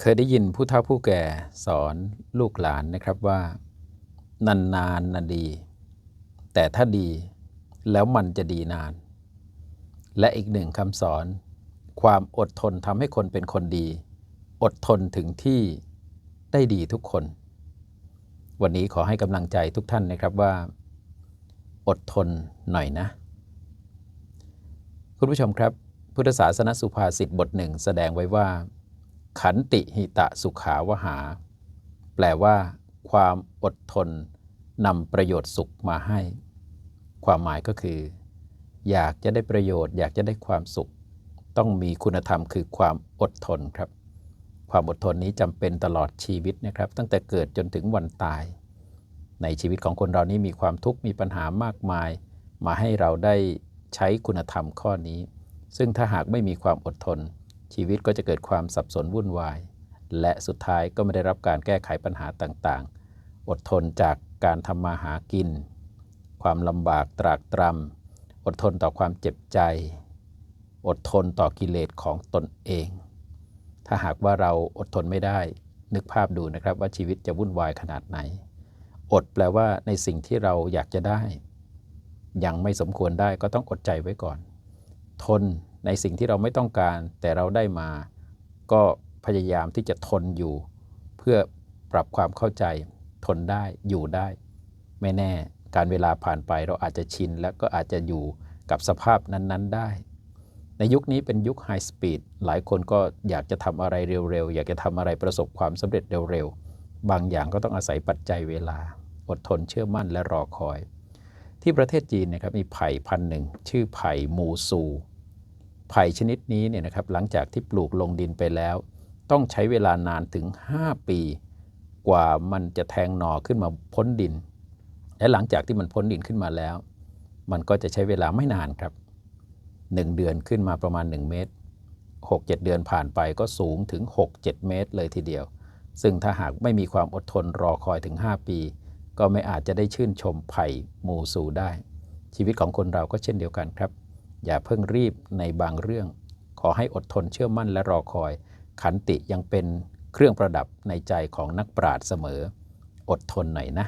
เคยได้ยินผู้เฒ่าผู้แก่สอนลูกหลานนะครับว่า นานๆนน่ะดี แต่ถ้าดีแล้วมันจะดีนาน และอีกหนึ่งคำสอน ความอดทนทำให้คนเป็นคนดี อดทนถึงที่ได้ดีทุกคน วันนี้ขอให้กำลังใจทุกท่านนะครับว่า อดทนหน่อยนะ คุณผู้ชมครับ พุทธศาสนสุภาษิตบทหนึ่งแสดงไว้ว่า ขันติหิตะสุขาวหา แปลว่า ความอดทนนำประโยชน์สุขมาให้ ความหมายก็คือ อยากจะได้ประโยชน์ อยากจะได้ความสุข ต้องมีคุณธรรมคือความอดทนครับ ความอดทนนี้จำเป็นตลอดชีวิตนะครับ ตั้งแต่เกิดจนถึงวันตาย ในชีวิตของคนเรานี้มีความทุกข์มีปัญหามากมาย มาให้เราได้ใช้คุณธรรมข้อนี้ ซึ่งถ้าหากไม่มีความอดทน ชีวิตก็จะเกิดความสับสนวุ่นวาย และสุดท้ายก็ไม่ได้รับการแก้ไขปัญหาต่างๆ อดทนจากการทำมาหากิน ความลำบากตรากตรำอดทนต่อความเจ็บใจ อดทนต่อกิเลสของตนเอง ถ้าหากว่าเราอดทนไม่ได้ นึกภาพดูนะครับว่าชีวิตจะวุ่นวายขนาดไหน อดแปลว่าในสิ่งที่เราอยากจะได้ ยังไม่สมควรได้ก็ต้องอดใจไว้ก่อน ทน ในสิ่งที่เราไม่ต้องการแต่เราได้มา ก็พยายามที่จะทนอยู่ เพื่อปรับความเข้าใจทนได้อยู่ได้ ไม่แน่การเวลาผ่านไปเราอาจจะชิน แล้วก็อาจจะอยู่กับสภาพนั้น ๆ ได้ ในยุคนี้เป็นยุคไฮสปีดหลายคนก็อยากจะทำอะไรเร็ว ๆ อยากจะทำอะไรประสบความสำเร็จเร็ว ๆ บางอย่างก็ต้องอาศัยปัจจัยเวลา อดทนเชื่อมั่นและรอคอย ที่ประเทศจีนนะครับมีไผ่พันหนึ่ง ชื่อไผ่มูซู ไผ่ชนิดนี้เนี่ยนะครับหลังจากที่ปลูกลงดินไปแล้ว ต้องใช้เวลานานถึง 5 ปี กว่ามันจะแทงหน่อขึ้นมาพ้นดิน และหลังจากที่มันพ้นดินขึ้นมาแล้ว มันก็จะใช้เวลาไม่นานครับ 1 เดือนขึ้นมาประมาณ 1 เมตร 6-7 เดือนผ่านไปก็สูงถึง 6-7 เมตรเลยทีเดียว ซึ่งถ้าหากไม่มีความอดทนรอคอยถึง 5 ปี ก็ไม่อาจจะได้ชื่นชมไผ่มูสูได้ ชีวิตของคนเราก็เช่นเดียวกันครับ อย่าเพิ่งรีบในบางเรื่อง ขอให้อดทนเชื่อมั่นและรอคอย ขันติยังเป็นเครื่องประดับในใจของนักปราชญ์เสมอ อดทนหน่อยนะ